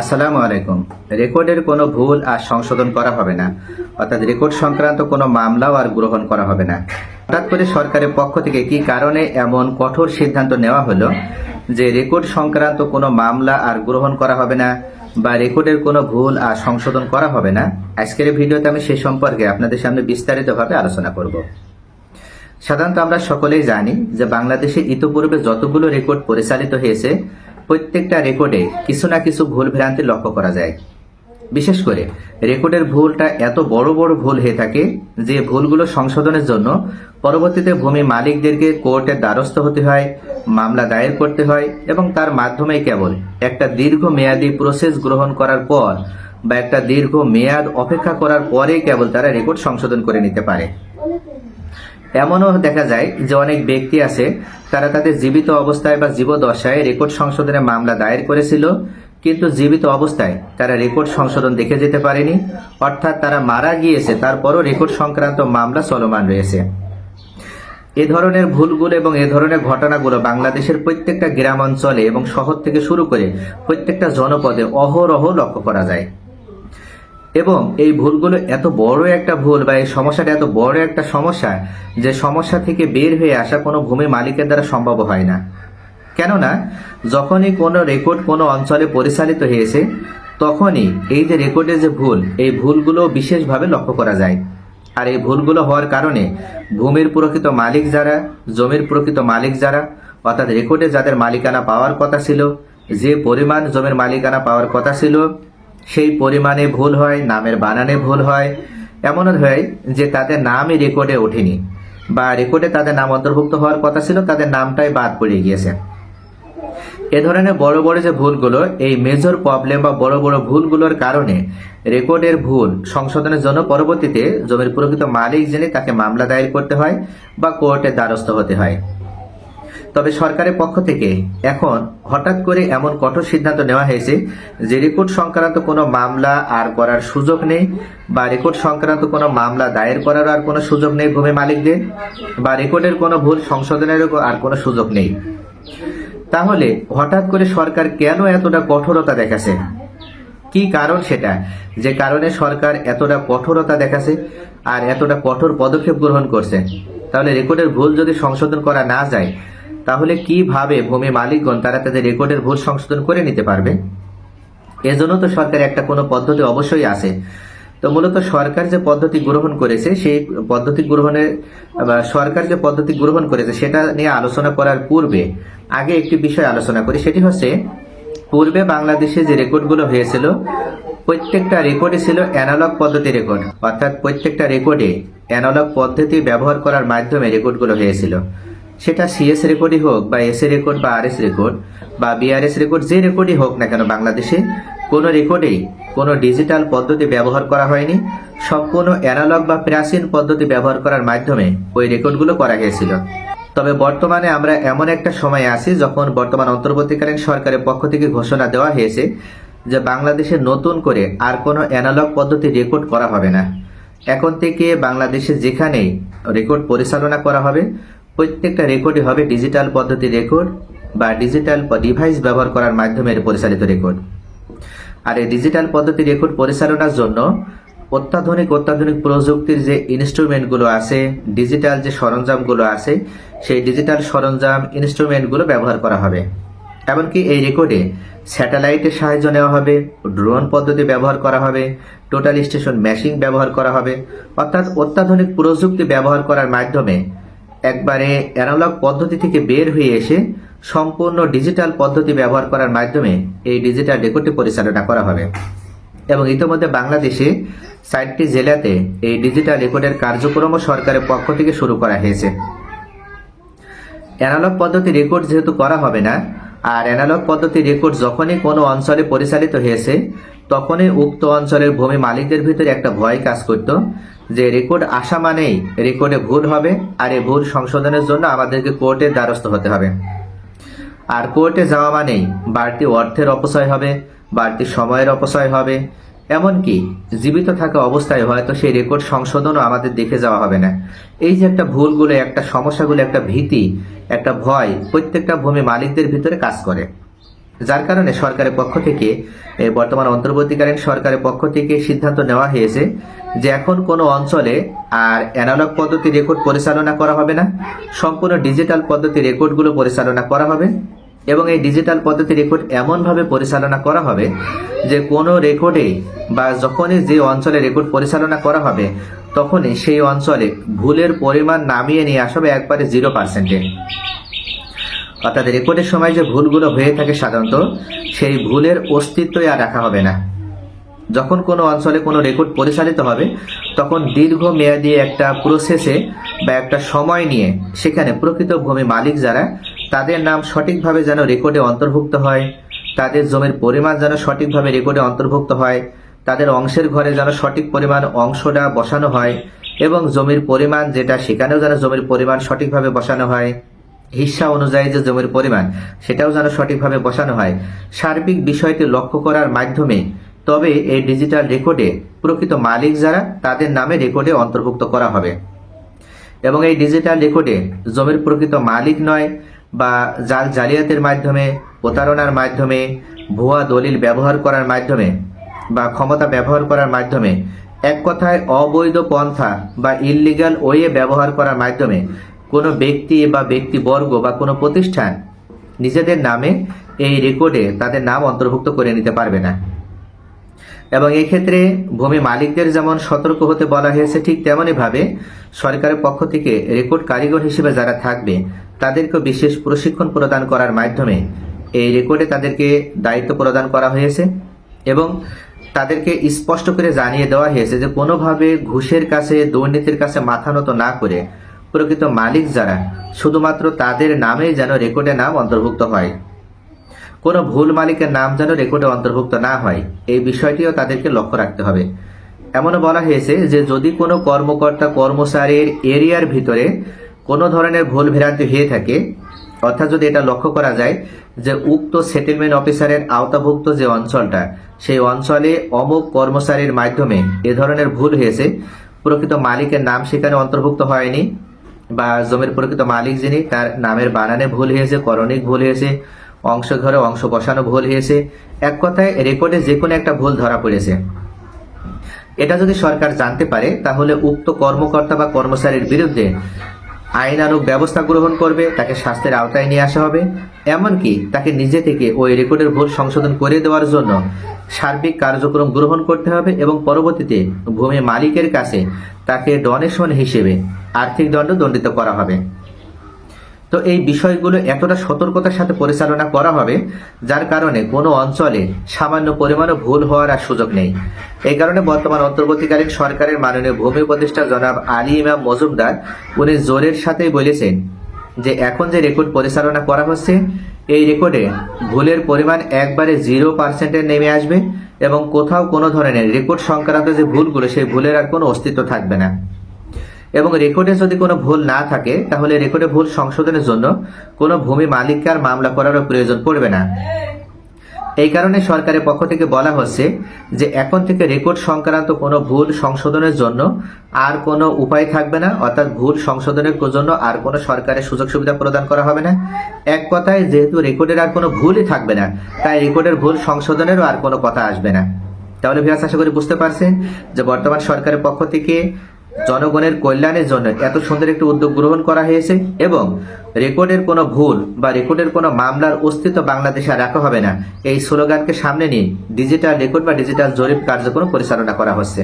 আসসালামু আলাইকুম। রেকর্ডের কোনো ভুল আর সংশোধন করা হবে না। অর্থাৎ রেকর্ড সংক্রান্ত কোনো মামলাও আর গ্রহণ করা হবে না। হঠাৎ করে সরকারের পক্ষ থেকে কি কারণে এমন কঠোর সিদ্ধান্ত নেওয়া হলো যে রেকর্ড সংক্রান্ত কোনো মামলা আর গ্রহণ করা হবে না বা রেকর্ডের কোনো ভুল আর সংশোধন করা হবে না? আজকের ভিডিওতে আমি সে সম্পর্কে আপনাদের সামনে বিস্তারিতভাবে আলোচনা করব। সাধারণত আমরা সকলেই জানি যে বাংলাদেশে ইতোপূর্বে যতগুলো রেকর্ড পরিচালিত হয়েছে প্রত্যেকটা রেকর্ডে কিছু না কিছু ভুল ভ্রান্তি লক্ষ্য করা যায়। বিশেষ করে রেকর্ডের ভুলটা এত বড় বড় ভুল হয়ে থাকে যে ভুলগুলো সংশোধনের জন্য পরবর্তীতে ভূমি মালিকদেরকে কোর্টের দ্বারস্থ হতে হয়, মামলা দায়ের করতে হয় এবং তার মাধ্যমে কেবল একটা দীর্ঘ মেয়াদী প্রসেস গ্রহণ করার পর বা একটা দীর্ঘ মেয়াদ অপেক্ষা করার পরেই কেবল তারা রেকর্ড সংশোধন করে নিতে পারে। এমনও দেখা যায় যে অনেক ব্যক্তি আছে, তারা তাদের জীবিত অবস্থায় বা জীবদশায় রেকর্ড সংশোধনের মামলা দায়ের করেছিল, কিন্তু জীবিত অবস্থায় তারা রেকর্ড সংশোধন দেখে যেতে পারেনি, অর্থাৎ তারা মারা গিয়েছে, তারপরও রেকর্ড সংক্রান্ত মামলা চলমান রয়েছে। এ ধরনের ভুলগুলো এবং এ ধরনের ঘটনাগুলো বাংলাদেশের প্রত্যেকটা গ্রাম অঞ্চলে এবং শহর থেকে শুরু করে প্রত্যেকটা জনপদে অহরহ লক্ষ্য করা যায়। এবং এই ভুলগুলো এত বড় একটা ভুল বা এই সমস্যাটা এত বড় একটা সমস্যা যে সমস্যা থেকে বের হয়ে আসা কোনো ভূমি মালিকের দ্বারা সম্ভব হয় না। কেননা, যখনই কোনো রেকর্ড কোনো অঞ্চলে পরিচালিত হয়েছে, তখনই এই যে রেকর্ডের যে ভুল, এই ভুলগুলো বিশেষভাবে লক্ষ্য করা যায়। আর এই ভুলগুলো হওয়ার কারণে ভূমির প্রকৃত মালিক যারা, জমির প্রকৃত মালিক যারা, অর্থাৎ রেকর্ডে যাদের মালিকানা পাওয়ার কথা ছিল, যে পরিমাণ জমির মালিকানা পাওয়ার কথা ছিল সেই পরিমাণে ভুল হয়, নামের বানানে ভুল হয়। এমনও হয় যে তাদের নামই রেকর্ডে ওঠেনি বা রেকর্ডে তাদের নাম অন্তর্ভুক্ত হওয়ার কথা ছিল, তাদের নামটাই বাদ পড়ে গিয়েছে। এ ধরনের বড় বড় যে ভুলগুলো, এই মেজর প্রবলেম বা বড় বড় ভুলগুলোর কারণে রেকর্ডের ভুল সংশোধনের জন্য পরবর্তীতে জমির প্রকৃত মালিক জেনে তাকে মামলা দায়ের করতে হয় বা কোর্টের দ্বারস্থ হতে হয়। তবে সরকারের পক্ষ থেকে এখন হঠাৎ করে এমন কঠোর সিদ্ধান্ত নেওয়া হয়েছে যে রেকর্ড সংক্রান্ত কোনো মামলা আর করার সুযোগ নেই বা রেকর্ড সংক্রান্ত কোনো মামলা দায়ের করার আর কোনো সুযোগ নেই ভূমি মালিকদের বা রেকর্ডের কোনো ভুল সংশোধনেরও আর কোনো সুযোগ নেই। তাহলে হঠাৎ করে সরকার কেন এতটা কঠোরতা দেখাছে? কি কারণ সেটা? যে কারণে সরকার এতটা কঠোরতা দেখাছে আর এতটা কঠোর পদক্ষেপ গ্রহণ করছে। তাহলে রেকর্ডের ভুল যদি সংশোধন করা না যায় তাহলে কীভাবে ভূমি মালিকগণ তারা তাদের রেকর্ডের ভুল সংশোধন করে নিতে পারবে? এজন্য তো সরকার একটা কোনো পদ্ধতি অবশ্যই আছে। তো মূলত সরকার যে পদ্ধতি গ্রহণ করেছে, সেই পদ্ধতি গ্রহণের সরকার যে পদ্ধতি গ্রহণ করেছে, সেটা নিয়ে আলোচনা করার পূর্বে আগে একটি বিষয় আলোচনা করি। সেটি হচ্ছে, পূর্বে বাংলাদেশে যে রেকর্ডগুলো হয়েছিল, প্রত্যেকটা রেকর্ডে ছিল অ্যানালগ পদ্ধতি রেকর্ড। অর্থাৎ প্রত্যেকটা রেকর্ডে অ্যানালগ পদ্ধতি ব্যবহার করার মাধ্যমে রেকর্ডগুলো হয়েছিল। সেটা সিএস রেকর্ডই হোক বা এস রেকর্ড বা আর এস রেকর্ড বা বিআরএস রেকর্ড যে রেকর্ডই হোক না কেন বাংলাদেশে কোনো রেকর্ডেই কোনো ডিজিটাল পদ্ধতি ব্যবহার করা হয়নি। সম্পূর্ণ অ্যানালগ বা প্রাচীন পদ্ধতি ব্যবহার করার মাধ্যমে ওই রেকর্ডগুলো করা হয়েছিল। তবে বর্তমানে আমরা এমন একটা সময় আছি যখন বর্তমান অন্তর্বর্তীকালীন সরকারের পক্ষ থেকে ঘোষণা দেওয়া হয়েছে যে বাংলাদেশে নতুন করে আর কোনো অ্যানালগ পদ্ধতি রেকর্ড করা হবে না। এখন থেকে বাংলাদেশে যেখানেই রেকর্ড পরিচালনা করা হবে প্রত্যেকটা রেকর্ডই হবে ডিজিটাল পদ্ধতি রেকর্ড বা ডিজিটাল ডিভাইস ব্যবহার করার মাধ্যমে পরিচালিত রেকর্ড আর এই ডিজিটাল পদ্ধতি রেকর্ড পরিচালনার জন্য অত্যাধুনিক অত্যাধুনিক প্রযুক্তির যে ইনস্ট্রুমেন্টগুলো আছে ডিজিটাল যে সরঞ্জামগুলো আছে, সেই ডিজিটাল সরঞ্জাম ইনস্ট্রুমেন্টগুলো ব্যবহার করা হবে। এমনকি এই রেকর্ডে স্যাটেলাইটের সাহায্য নেওয়া হবে ড্রোন পদ্ধতি ব্যবহার করা হবে টোটাল স্টেশন ম্যাশিং ব্যবহার করা হবে। অর্থাৎ অত্যাধুনিক প্রযুক্তি ব্যবহার করার মাধ্যমে একবারে অ্যানালগ পদ্ধতি থেকে বের হয়ে এসে সম্পূর্ণ ডিজিটাল পদ্ধতি ব্যবহার করার মাধ্যমে এই ডিজিটাল রেকর্ডটি পরিচালনা করা হবে। এবং ইতিমধ্যে বাংলাদেশে ষাটটি জেলাতে এই ডিজিটাল রেকর্ডের কার্যক্রমও সরকারের পক্ষ থেকে শুরু করা হয়েছে। অ্যানালগ পদ্ধতি রেকর্ড যেহেতু করা হবে না, আর অ্যানালগ পদ্ধতি রেকর্ড যখনই কোনো অঞ্চলে পরিচালিত হয়েছে তখনই উক্ত অঞ্চলের ভূমি মালিকদের ভিতরে একটা ভয় কাজ করত যে রেকর্ড আসা মানেই রেকর্ডে ভুল হবে আর এই ভুল সংশোধনের জন্য আমাদেরকে কোর্টের দ্বারস্থ হতে হবে। আর কোর্টে যাওয়া মানেই বাড়তি অর্থের অপচয় হবে, বাড়তি সময়ের অপচয় হবে। এমনকি জীবিত থাকা অবস্থায় হয়তো সেই রেকর্ড সংশোধনও আমাদের দেখে যাওয়া হবে না। এই যে একটা ভুলগুলো, একটা সমস্যাগুলো, একটা ভীতি, একটা ভয় প্রত্যেকটা ভূমি মালিকদের ভিতরে কাজ করে। যার কারণে সরকারের পক্ষ থেকে বর্তমান অন্তর্বর্তীকালীন সরকারের পক্ষ থেকে সিদ্ধান্ত নেওয়া হয়েছে যে এখন কোনো অঞ্চলে আর অ্যানালগ পদ্ধতি রেকর্ড পরিচালনা করা হবে না, সম্পূর্ণ ডিজিটাল পদ্ধতি রেকর্ডগুলো পরিচালনা করা হবে এবং এই ডিজিটাল পদ্ধতি রেকর্ড এমনভাবে পরিচালনা করা হবে যে কোনো রেকর্ডে বা যখনই যে অঞ্চলে রেকর্ড পরিচালনা করা হবে, তখনই সেই অঞ্চলে ভুলের পরিমাণ নামিয়ে নিয়ে আসবে একবারে জিরো পার্সেন্টে অর্থাৎ রেকর্ডের সময় যে ভুলগুলো হয়ে থাকে সাধারণত, সেই ভুলের অস্তিত্বই আর রাখা হবে না। যখন কোনো অঞ্চলে কোনো রেকর্ড পরিচালিত হবে, তখন দীর্ঘ মেয়াদী একটা প্রসেসে বা একটা সময় নিয়ে সেখানে প্রকৃত ভূমি মালিক যারা, তাদের নাম সঠিকভাবে যেন রেকর্ডে অন্তর্ভুক্ত হয়, তাদের জমির পরিমাণ যেন সঠিকভাবে রেকর্ডে অন্তর্ভুক্ত হয়, তাদের অংশের ঘরে যেন সঠিক পরিমাণ অংশটা বসানো হয় এবং জমির পরিমাণ যেটা, সেখানেও যেন জমির পরিমাণ সঠিকভাবে বসানো হয়। হিস্সা অনুযায়ী যে জমির পরিমাণ, সেটাও যেন সঠিকভাবে বসানো হয়। সার্বিক বিষয়টি লক্ষ্য করার মাধ্যমে, তবে এই ডিজিটাল রেকর্ডে প্রকৃত মালিক যারা, তাদের নামে রেকর্ডে অন্তর্ভুক্ত করা হবে। এবং এই ডিজিটাল রেকর্ডে জমির প্রকৃত মালিক নয় বা জাল জালিয়াতের মাধ্যমে, প্রতারণার মাধ্যমে, ভুয়া দলিল ব্যবহার করার মাধ্যমে বা ক্ষমতা ব্যবহার করার মাধ্যমে, এক কথায় অবৈধ পন্থা বা ইললিগাল ওয়ে ব্যবহার করার মাধ্যমে কোনো ব্যক্তি বা ব্যক্তিবর্গ বা কোনো প্রতিষ্ঠান নিজেদের নামে এই রেকর্ডে তাদের নাম অন্তর্ভুক্ত করে নিতে পারবে না। এবং ক্ষেত্রে ভূমি মালিকদের যেমন সতর্ক হতে বলা হয়েছে, ঠিক তেমনই ভাবে সরকারের পক্ষ থেকে রেকর্ড কারিগর হিসেবে যারা থাকবে তাদেরকে বিশেষ প্রশিক্ষণ প্রদান করার মাধ্যমে এই রেকর্ডে তাদেরকে দায়িত্ব প্রদান করা হয়েছে এবং তাদেরকে স্পষ্ট করে জানিয়ে দেওয়া হয়েছে যে কোনোভাবে ঘুষের কাছে, দুর্নীতির কাছে মাথা নত না করে প্রকৃত মালিক যারা, শুধুমাত্র তাদের নামেই যেন রেকর্ডে নাম অন্তর্ভুক্ত হয়। কোনো ভুল মালিকের নাম যেন রেকর্ডে অন্তর্ভুক্ত না হয়, এই বিষয়টিও তাদেরকে লক্ষ্য রাখতে হবে। এমনও বলা হয়েছে যে, যদি কোনো কর্মকর্তা কর্মচারীর এরিয়ার ভিতরে কোনো ধরনের ভুল ভ্রান্তি হয়ে থাকে, অর্থাৎ যদি এটা লক্ষ্য করা যায় যে, উক্ত সেটেলমেন্ট অফিসারের আওতাভুক্ত যে অঞ্চলটা, সেই অঞ্চলে অমুক কর্মচারীর মাধ্যমে এ ধরনের ভুল হয়েছে, প্রকৃত মালিকের নাম সেখানে অন্তর্ভুক্ত হয়নি বা জমির প্রকৃত মালিক যিনি, তার নামের বানানে ভুল হয়েছে, করণিক ভুল হয়েছে, অংশ ঘরে অংশ বসানো ভুল হয়েছে। এক কথায়, রেকর্ডে যে কোনো একটা ভুল ধরা পড়েছে। এটা যদি সরকার জানতে পারে, তাহলে উক্ত কর্মকর্তা বা কর্মচারীর বিরুদ্ধে আইনানুগ ব্যবস্থা গ্রহণ করবে, তাকে শাস্তির আওতায় নিয়ে আসা হবে। এমনকি তাকে নিজে থেকে ওই রেকর্ডের ভুল সংশোধন করে দেওয়ার জন্য সার্বিক কার্যক্রম গ্রহণ করতে হবে এবং পরবর্তীতে ভূমি মালিকের কাছে তাকে ডোনেশন হিসেবে আর্থিক দণ্ড দণ্ডিত করা হবে। তো এই বিষয়গুলো এতটা সতর্কতার সাথে পরিচালনা করা হবে, যার কারণে কোনো অঞ্চলে সামান্য পরিমাণও ভুল হওয়ার আর সুযোগ নেই। এই কারণে বর্তমান অন্তর্বর্তীকালীন সরকারের মাননীয় ভূমি উপদেষ্টা জনাব আলী ইমাম মজুমদার উনি জোরের সাথেই বলেছেন যে এখন যে রেকর্ড পরিচালনা করা হচ্ছে এই রেকর্ডে ভুলের পরিমাণ একবারে জিরো পার্সেন্টে নেমে আসবে এবং কোথাও কোনো ধরনের রেকর্ড সংক্রান্ত যে ভুলগুলো, সেই ভুলের আর কোনো অস্তিত্ব থাকবে না। এবং রেকর্ডে যদি কোনো ভুল না থাকে, তাহলে রেকর্ডে ভুল সংশোধনের জন্য কোনো ভূমি মালিককে আর মামলা করারও প্রয়োজন পড়বে না। এই কারণে সরকারের পক্ষ থেকে বলা হচ্ছে যে এখন থেকে রেকর্ড সংক্রান্ত কোনো ভুল সংশোধনের জন্য আর কোনো উপায় থাকবে না, অর্থাৎ ভুল সংশোধনের জন্য আর কোনো সরকারের সুযোগ সুবিধা প্রদান করা হবে না। এক কথায়, যেহেতু রেকর্ডের আর কোনো ভুলই থাকবে না, তাই রেকর্ডের ভুল সংশোধনেরও আর কোনো কথা আসবে না। তাহলে ভিয়াস আশা করি বুঝতে পারছেন যে বর্তমান সরকারের পক্ষ থেকে জনগণের কল্যাণের জন্য এত সুন্দর একটি উদ্যোগ গ্রহণ করা হয়েছে এবং রেকর্ডের কোনো ভুল বা রেকর্ডের কোনো মামলার অস্তিত্ব বাংলাদেশে রাখা হবে না। এই স্লোগানকে সামনে নিয়ে ডিজিটাল রেকর্ড বা ডিজিটাল জরিপ কার্যক্রম পরিচালনা করা হচ্ছে।